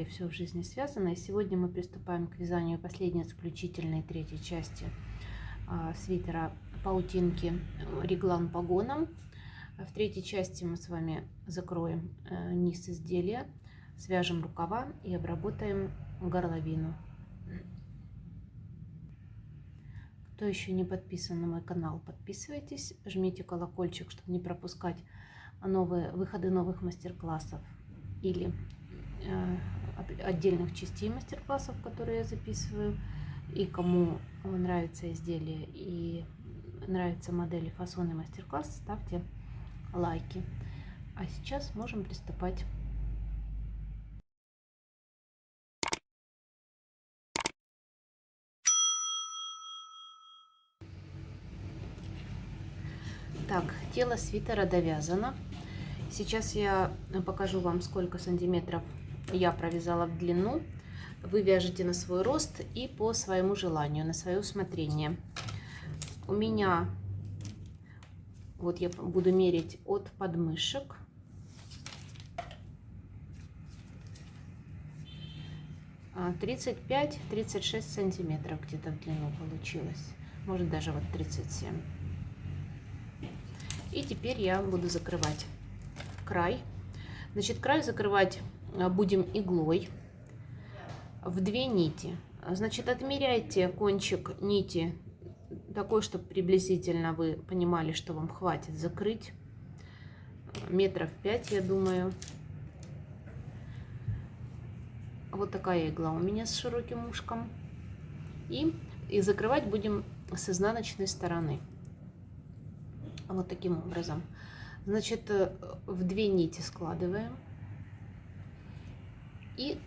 канале «Все в жизни связано». И сегодня мы приступаем к вязанию последней заключительной третьей части а, свитера паутинки реглан погоном. В третьей части мы с вами закроем э, низ изделия, свяжем рукава и обработаем горловину. Кто еще не подписан на мой канал, подписывайтесь, жмите колокольчик, чтобы не пропускать новые выходы новых мастер-классов или э, отдельных частей мастер-классов, которые я записываю. И кому нравится изделие и нравятся модели, фасоны мастер-класс, ставьте лайки. А сейчас можем приступать Так, тело свитера довязано. Сейчас я покажу вам, сколько сантиметров я провязала в длину. Вы вяжете на свой рост и по своему желанию, на свое усмотрение. У меня, вот я буду мерить от подмышек. Тридцать пять, тридцать шесть сантиметров где-то в длину получилось. Может даже вот 37. И теперь я буду закрывать край. Значит, край закрывать а, будем иглой в две нити. Значит, отмеряйте кончик нити такой, чтобы приблизительно вы понимали, что вам хватит закрыть. Метров 5, я думаю. Вот такая игла у меня с широким ушком. И, и закрывать будем с изнаночной стороны. Вот таким образом. Значит, э, в две нити складываем. И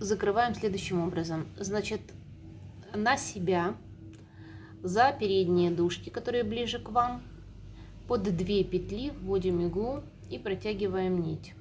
закрываем следующим образом. Значит, на себя, за передние дужки, которые ближе к вам, под две петли вводим иглу и протягиваем нить.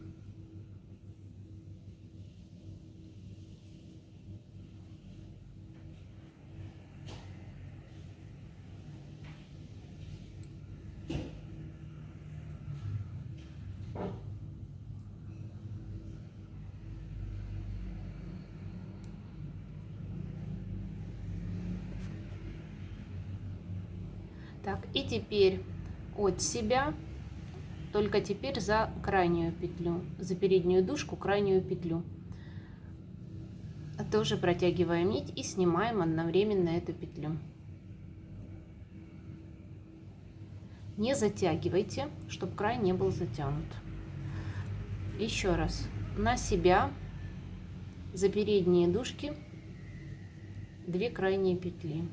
Так, и теперь от себя, только теперь за крайнюю петлю, за переднюю дужку крайнюю петлю. Тоже протягиваем нить и снимаем одновременно эту петлю. Не затягивайте, чтобы край не был затянут. Еще раз. На себя за передние дужки две крайние петли.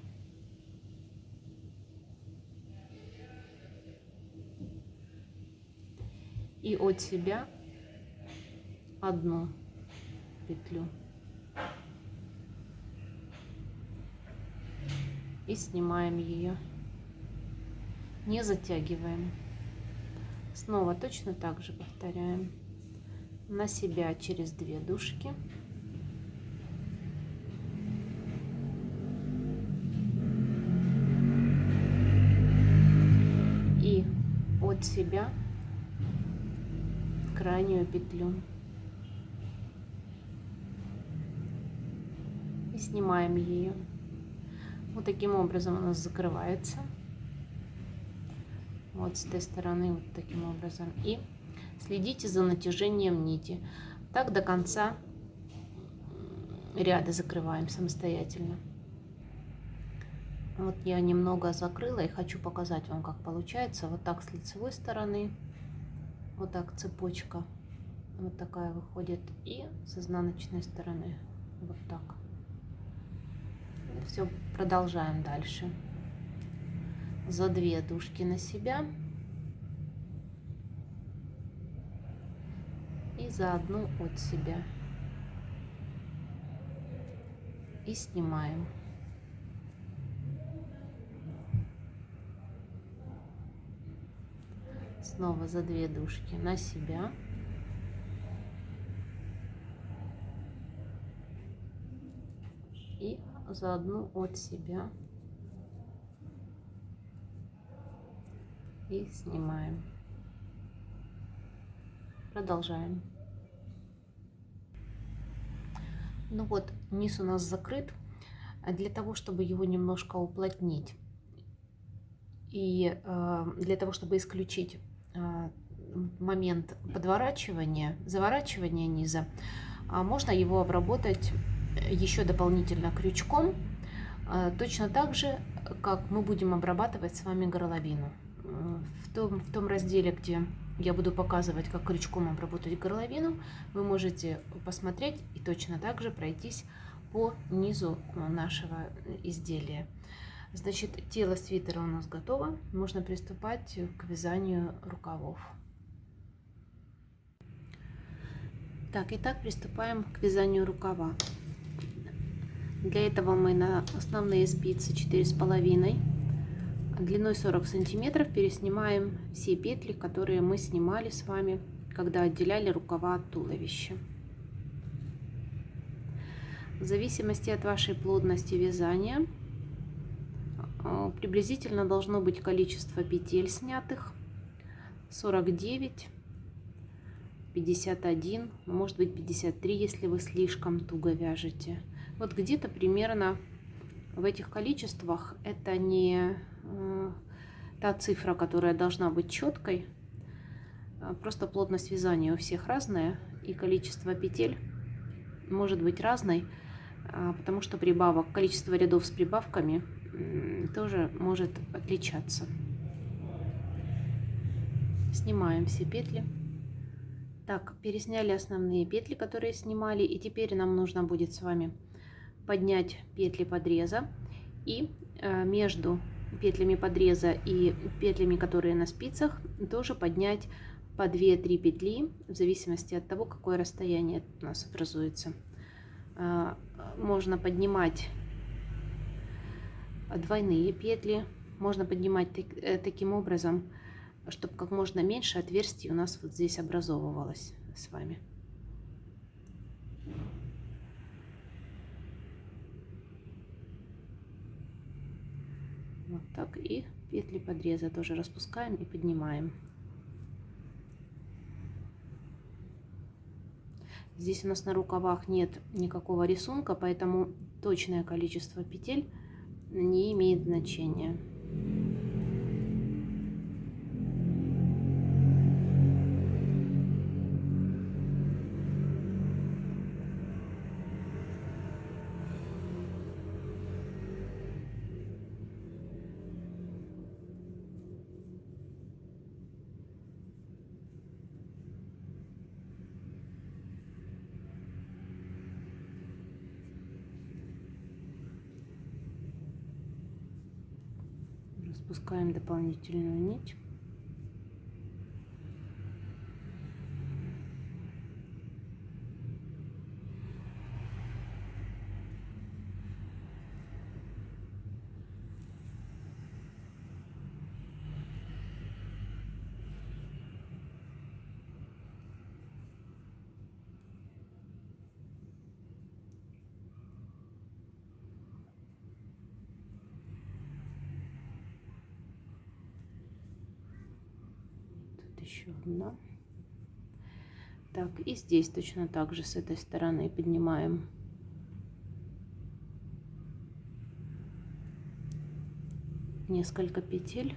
И от себя одну петлю. И снимаем ее не затягиваем. Снова точно так же повторяем. На себя через две дужки. И от себя крайнюю петлю. И снимаем ее. Вот таким образом у нас закрывается. Вот с этой стороны вот таким образом. И следите за натяжением нити. Так до конца ряда закрываем самостоятельно. Вот я немного закрыла и хочу показать вам, как получается. Вот так с лицевой стороны вот так цепочка. Вот такая выходит. И с изнаночной стороны. Вот так. Все продолжаем дальше. За две дужки на себя. И за одну от себя. И снимаем снова за две дужки на себя. И за одну от себя. И снимаем. Продолжаем. Ну вот, низ у нас закрыт. А Для того, чтобы его немножко уплотнить и э, для того, чтобы исключить момент подворачивания, заворачивания низа, а можно его обработать еще дополнительно крючком, э, точно так же, как мы будем обрабатывать с вами горловину. Э, В том, в том разделе, где я буду показывать, как крючком обработать горловину, вы можете посмотреть и точно так же пройтись по низу э, нашего изделия. Значит, тело свитера у нас готово. Можно приступать к вязанию рукавов. Так, итак, приступаем к вязанию рукава. Для этого мы на основные спицы 4,5 длиной 40 сантиметров переснимаем все петли, которые мы снимали с вами, когда отделяли рукава от туловища. В зависимости от вашей плотности вязания приблизительно должно быть количество петель снятых. 49 51 может быть 53 если вы слишком туго вяжете. Вот где-то примерно в этих количествах это не э, та цифра которая должна быть четкой а просто плотность вязания у всех разная и количество петель может быть разной а, потому что прибавок, количество рядов с прибавками тоже может отличаться. Снимаем все петли. Так, пересняли основные петли, которые снимали, и теперь нам нужно будет с вами поднять петли подреза и э, между петлями подреза и петлями, которые на спицах, тоже поднять по 2-3 петли, в зависимости от того, какое расстояние у нас образуется. А, можно поднимать двойные петли. Можно поднимать э, таким образом, чтобы как можно меньше отверстий у нас вот здесь образовывалось с вами. Вот так. И петли подреза тоже распускаем и поднимаем. Здесь у нас на рукавах нет никакого рисунка, поэтому точное количество петель не имеет значения. Распускаем дополнительную нить. Еще одна. Так, и здесь точно так же с этой стороны поднимаем. Несколько петель.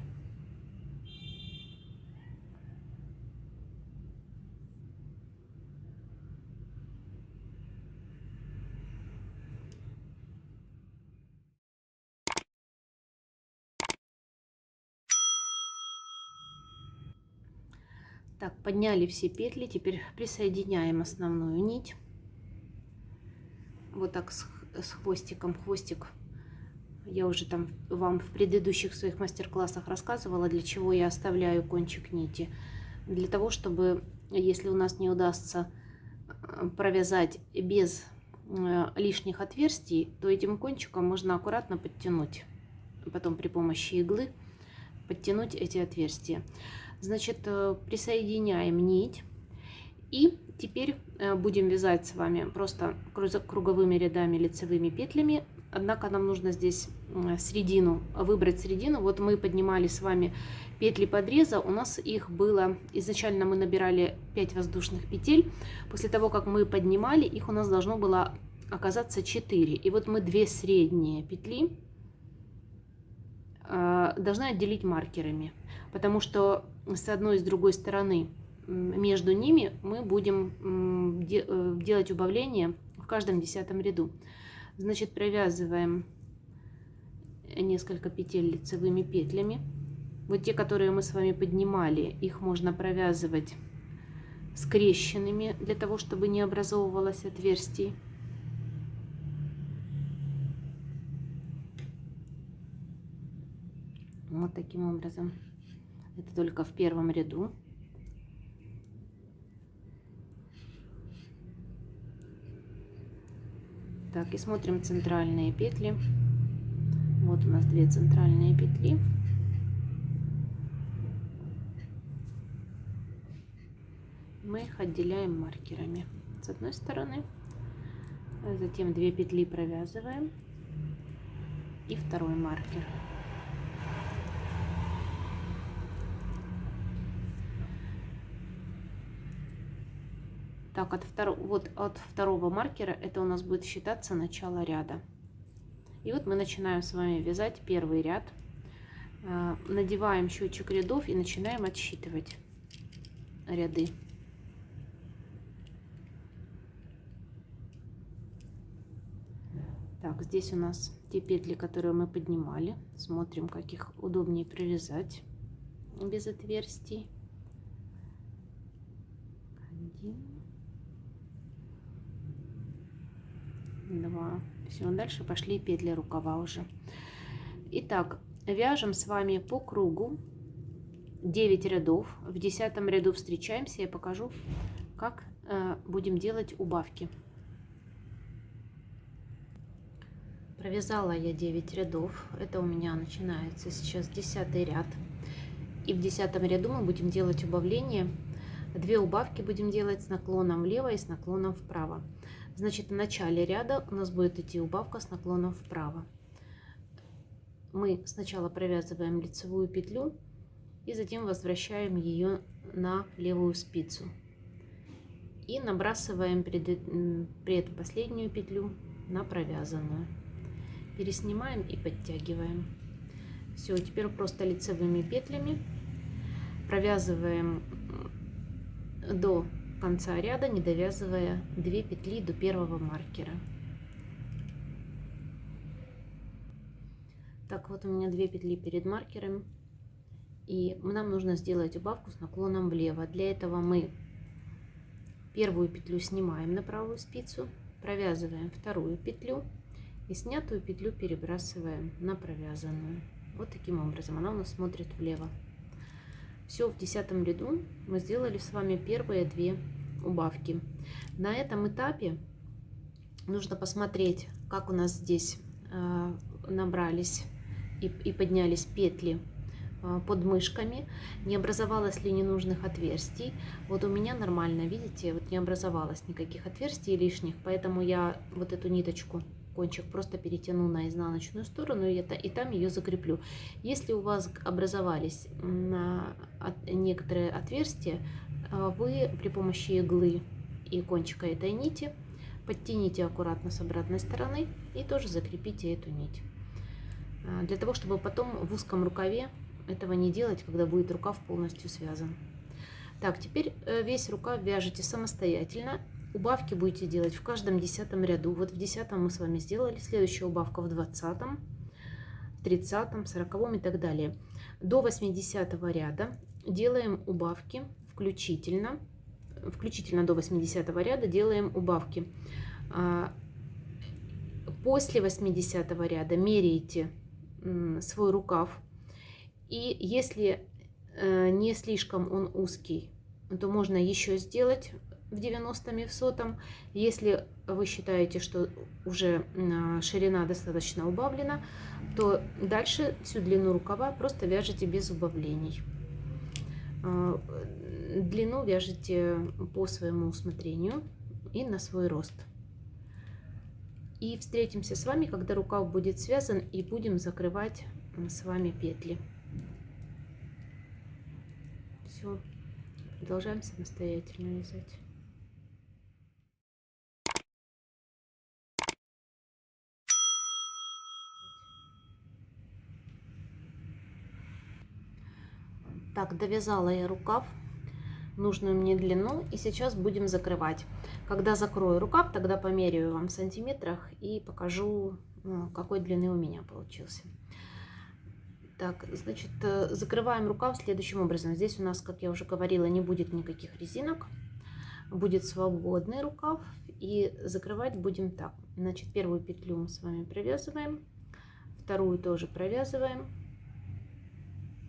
Так, подняли все петли, теперь присоединяем основную нить. Вот так с, с хвостиком, хвостик. Я уже там вам в предыдущих своих мастер-классах рассказывала, для чего я оставляю кончик нити. Для того, чтобы, если у нас не удастся э, провязать без э, лишних отверстий, то этим кончиком можно аккуратно подтянуть. Потом при помощи иглы подтянуть эти отверстия. Значит, э, присоединяем нить. И теперь э, будем вязать с вами просто круговыми рядами лицевыми петлями. Однако нам нужно здесь середину, выбрать середину. Вот мы поднимали с вами петли подреза. У нас их было, изначально мы набирали 5 воздушных петель. После того, как мы поднимали, их у нас должно было оказаться 4. И вот мы две средние петли э, должны отделить маркерами, потому что с одной и с другой стороны между ними мы будем э, делать убавление в каждом десятом ряду. Значит, провязываем несколько петель лицевыми петлями. Вот те, которые мы с вами поднимали, их можно провязывать скрещенными, для того, чтобы не образовывалось отверстий. Вот таким образом. Это только в первом ряду. Так, и смотрим центральные петли. Вот у нас две центральные петли. Мы их отделяем маркерами с одной стороны. Затем две петли провязываем и второй маркер. Так, от второго, вот от второго маркера это у нас будет считаться начало ряда. И вот мы начинаем с вами вязать первый ряд. А, надеваем счетчик рядов и начинаем отсчитывать ряды. Так, здесь у нас те петли, которые мы поднимали. Смотрим, как их удобнее привязать без отверстий. Один. Два. Все дальше пошли петли рукава уже. Итак вяжем с вами по кругу 9 рядов. В десятом ряду встречаемся я покажу как э, будем делать убавки. Провязала я 9 рядов. Это у меня начинается сейчас 10 ряд. И в десятом ряду мы будем делать убавление. Две убавки будем делать с наклоном влево и с наклоном вправо Значит, в начале ряда у нас будет идти убавка с наклоном вправо. Мы сначала провязываем лицевую петлю и затем возвращаем ее на левую спицу. И набрасываем пред, предпоследнюю петлю на провязанную. Переснимаем и подтягиваем. Все, теперь просто лицевыми петлями провязываем до конца ряда, не довязывая 2 петли до первого маркера. Так, вот у меня 2 петли перед маркером. И нам нужно сделать убавку с наклоном влево. Для этого мы первую петлю снимаем на правую спицу, провязываем вторую петлю и снятую петлю перебрасываем на провязанную. Вот таким образом она у нас смотрит влево. Все, в десятом ряду мы сделали с вами первые две убавки. На этом этапе нужно посмотреть, как у нас здесь э, набрались и, поднялись петли э, под мышками, не образовалось ли ненужных отверстий. Вот у меня нормально, видите, вот не образовалось никаких отверстий лишних, поэтому я вот эту ниточку кончик просто перетяну на изнаночную сторону и, это, и там ее закреплю. Если у вас образовались некоторые отверстия, а, вы при помощи иглы и кончика этой нити подтяните аккуратно с обратной стороны и тоже закрепите эту нить. А, для того, чтобы потом в узком рукаве этого не делать, когда будет рукав полностью связан. Так, теперь э, весь рукав вяжете самостоятельно Убавки будете делать в каждом десятом ряду. Вот в десятом мы с вами сделали. Следующая убавка в двадцатом, тридцатом, сороковом и так далее. До 80 ряда делаем убавки включительно. Включительно до 80 ряда делаем убавки. А, после 80 ряда меряете свой рукав. И если э, не слишком он узкий, то можно еще сделать в 90 и в сотом. Если вы считаете, что уже ширина достаточно убавлена, то дальше всю длину рукава просто вяжете без убавлений. А, длину вяжете по своему усмотрению и на свой рост. И встретимся с вами, когда рукав будет связан и будем закрывать с вами петли. Все, продолжаем самостоятельно вязать. Так, довязала я рукав, нужную мне длину, и сейчас будем закрывать. Когда закрою рукав, тогда померяю вам в сантиметрах и покажу, ну, какой длины у меня получился. Так, значит, э, закрываем рукав следующим образом. Здесь у нас, как я уже говорила, не будет никаких резинок. Будет свободный рукав. И закрывать будем так. Значит, первую петлю мы с вами провязываем. Вторую тоже провязываем.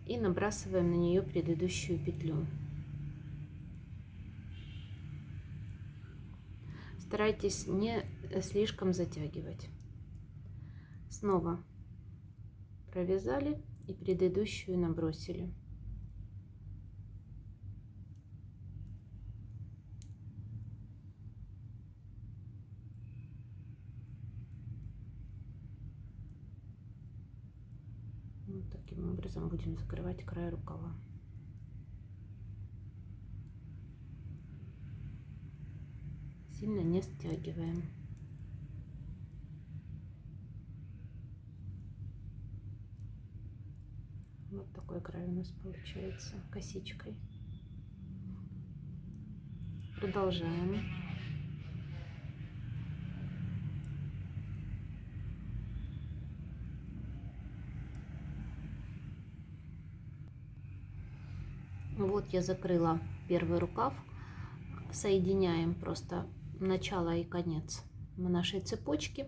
И набрасываем на нее предыдущую петлю. Старайтесь не слишком затягивать. Снова провязали и предыдущую набросили. Таким образом будем закрывать край рукава. Сильно не стягиваем. Вот такой край у нас получается косичкой. Продолжаем. Вот я закрыла первый рукав. Соединяем просто начало и конец нашей цепочки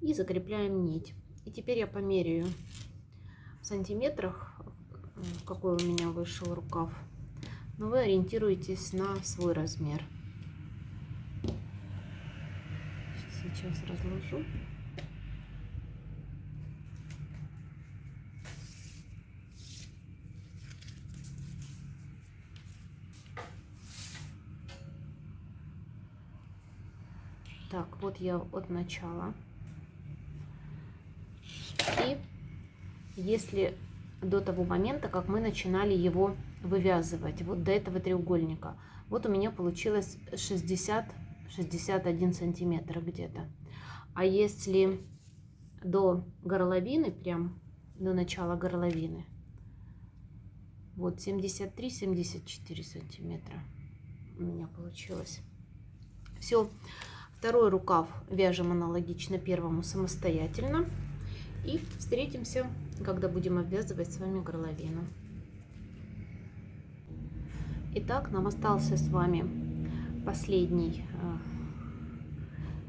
и закрепляем нить. И теперь я померяю в сантиметрах, какой у меня вышел рукав. Но вы ориентируетесь на свой размер. Сейчас разложу. Так, вот я от начала. И если до того момента, как мы начинали его вывязывать, вот до этого треугольника, вот у меня получилось 60-61 сантиметра где-то. А если до горловины, прям до начала горловины, вот 73-74 сантиметра у меня получилось. Все. Второй рукав вяжем аналогично первому самостоятельно. И встретимся, когда будем обвязывать с вами горловину. Итак, нам остался с вами последний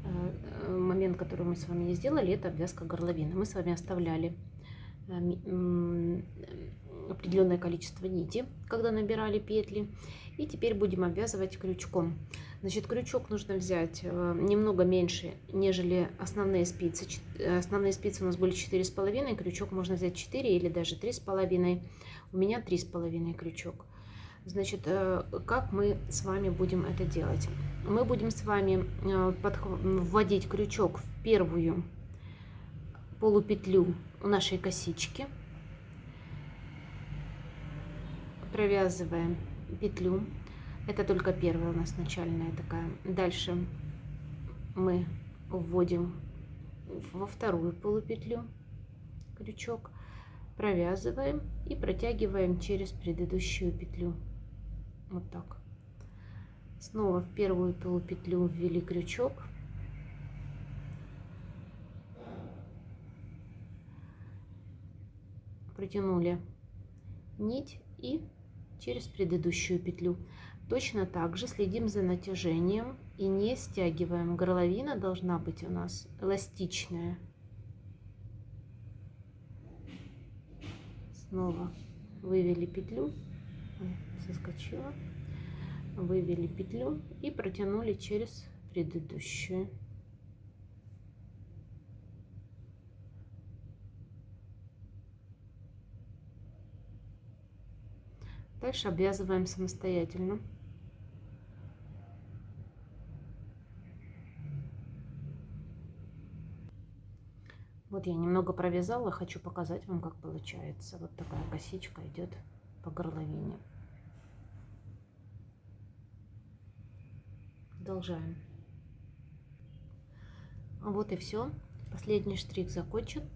э, э, момент, который мы с вами не сделали, это обвязка горловины. Мы с вами оставляли э, определенное количество нити, когда набирали петли. И теперь будем обвязывать крючком. Значит, крючок нужно взять э, немного меньше, нежели основные спицы. Э, основные спицы у нас были 4,5, крючок можно взять 4 или даже 3,5. У меня 3,5 крючок. Значит, э, как мы с вами будем это делать? Мы будем с вами вводить крючок в первую полупетлю нашей косички. Провязываем петлю это только первая у нас начальная такая. Дальше мы вводим во вторую полупетлю крючок, провязываем и протягиваем через предыдущую петлю. Вот так. Снова в первую полупетлю ввели крючок. Протянули нить и через предыдущую петлю. Точно так же следим за натяжением и не стягиваем. Горловина должна быть у нас эластичная. Снова вывели петлю, соскочила, вывели петлю и протянули через предыдущую. Дальше обвязываем самостоятельно. Вот я немного провязала, хочу показать вам, как получается. Вот такая косичка идет по горловине. Продолжаем. Вот и все. Последний штрих закончен.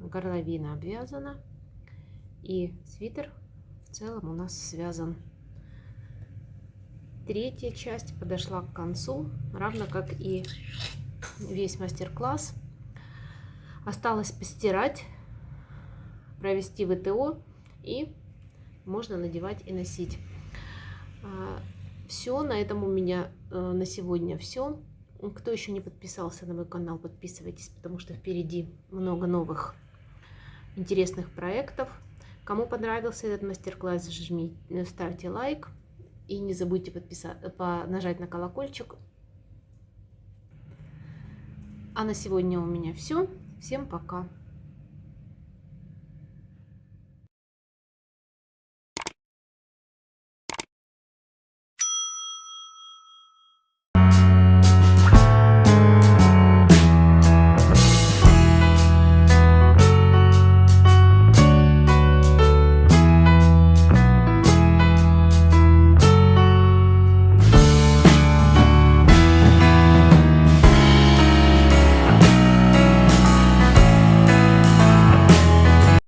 Горловина обвязана. И свитер в целом у нас связан. Третья часть подошла к концу, равно как и весь мастер-класс. Осталось постирать, провести ВТО и можно надевать и носить. Все, на этом у меня э, на сегодня все. Кто еще не подписался на мой канал, подписывайтесь, потому что впереди много новых интересных проектов. Кому понравился этот мастер-класс, жми, ставьте лайк. И не забудьте подписаться, нажать на колокольчик. А на сегодня у меня все. Всем пока.